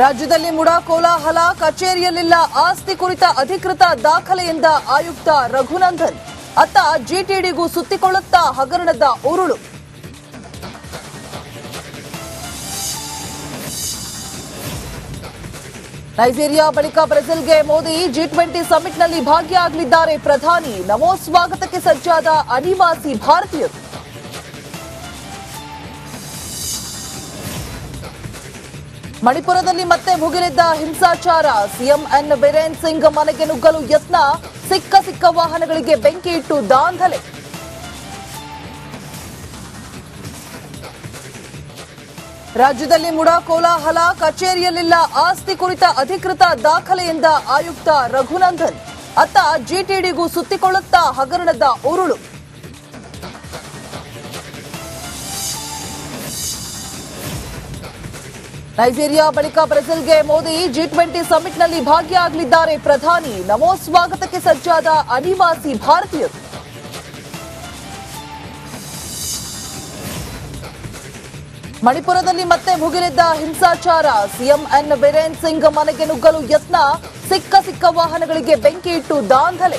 ರಾಜ್ಯದಲ್ಲಿ ಮುಡಾ ಕೋಲಾಹಲ ಕಚೇರಿಯಲ್ಲಿಲ್ಲ. ಆಸ್ತಿ ಕುರಿತ ಅಧಿಕೃತ ದಾಖಲೆಯಿಂದ ಆಯುಕ್ತ ರಘುನಂದನ್. ಅತ್ತ ಜಿಟಿಡಿಗೂ ಸುತ್ತಿಕೊಳ್ಳುತ್ತಾ ಹಗರಣದ ಉರುಳು. ನೈಜೀರಿಯಾ ಬಳಿಕ ಬ್ರೆಜಿಲ್ಗೆ ಮೋದಿ ಜಿ ಟ್ವೆಂಟಿ ಸಮಿಟ್ನಲ್ಲಿ ಭಾಗಿಯಾಗಲಿದ್ದಾರೆ ಪ್ರಧಾನಿ. ನಮೋ ಸ್ವಾಗತಕ್ಕೆ ಸಜ್ಜಾದ ಅನಿವಾಸಿ ಭಾರತೀಯರು. ಮಣಿಪುರದಲ್ಲಿ ಮತ್ತೆ ಭುಗಿಲಿದ್ದ ಹಿಂಸಾಚಾರ. ಸಿಎಂ ಎನ್ ಬಿರೇನ್ ಸಿಂಗ್ ಮನೆಗೆ ನುಗ್ಗಲು ಯತ್ನ. ಸಿಕ್ಕ ಸಿಕ್ಕ ವಾಹನಗಳಿಗೆ ಬೆಂಕಿ ಇಟ್ಟು ದಾಂಧಲೆ. ರಾಜ್ಯದಲ್ಲಿ ಮುಡಾ ಕೋಲಾಹಲ, ಕಚೇರಿಯಲ್ಲಿಲ್ಲ ಆಸ್ತಿ ಕುರಿತ ಅಧಿಕೃತ ದಾಖಲೆಯಿಂದ ಆಯುಕ್ತ ರಘುನಂದನ್. ಅತ್ತ ಜಿಟಿಡಿಗೂ ಸುತ್ತಿಕೊಳ್ಳುತ್ತಾ ಹಗರಣದ ಉರುಳು. ನೈಜೀರಿಯಾ ಬಳಿಕ ಬ್ರೆಜಿಲ್ಗೆ ಮೋದಿ ಜಿ ಟ್ವೆಂಟಿ ಸಮಿಟ್ನಲ್ಲಿ ಭಾಗಿಯಾಗಲಿದ್ದಾರೆ ಪ್ರಧಾನಿ. ನಮೋ ಸ್ವಾಗತಕ್ಕೆ ಸಜ್ಜಾದ ಅನಿವಾಸಿ ಭಾರತೀಯರು. ಮಣಿಪುರದಲ್ಲಿ ಮತ್ತೆ ಭುಗಿಲಿದ್ದ ಹಿಂಸಾಚಾರ. CM N. ಬಿರೇನ್ ಸಿಂಗ್ ಮನೆಗೆ ನುಗ್ಗಲು ಯತ್ನ. ಸಿಕ್ಕ ಸಿಕ್ಕ ವಾಹನಗಳಿಗೆ ಬೆಂಕಿ ಇಟ್ಟು ದಾಂಧಲೆ.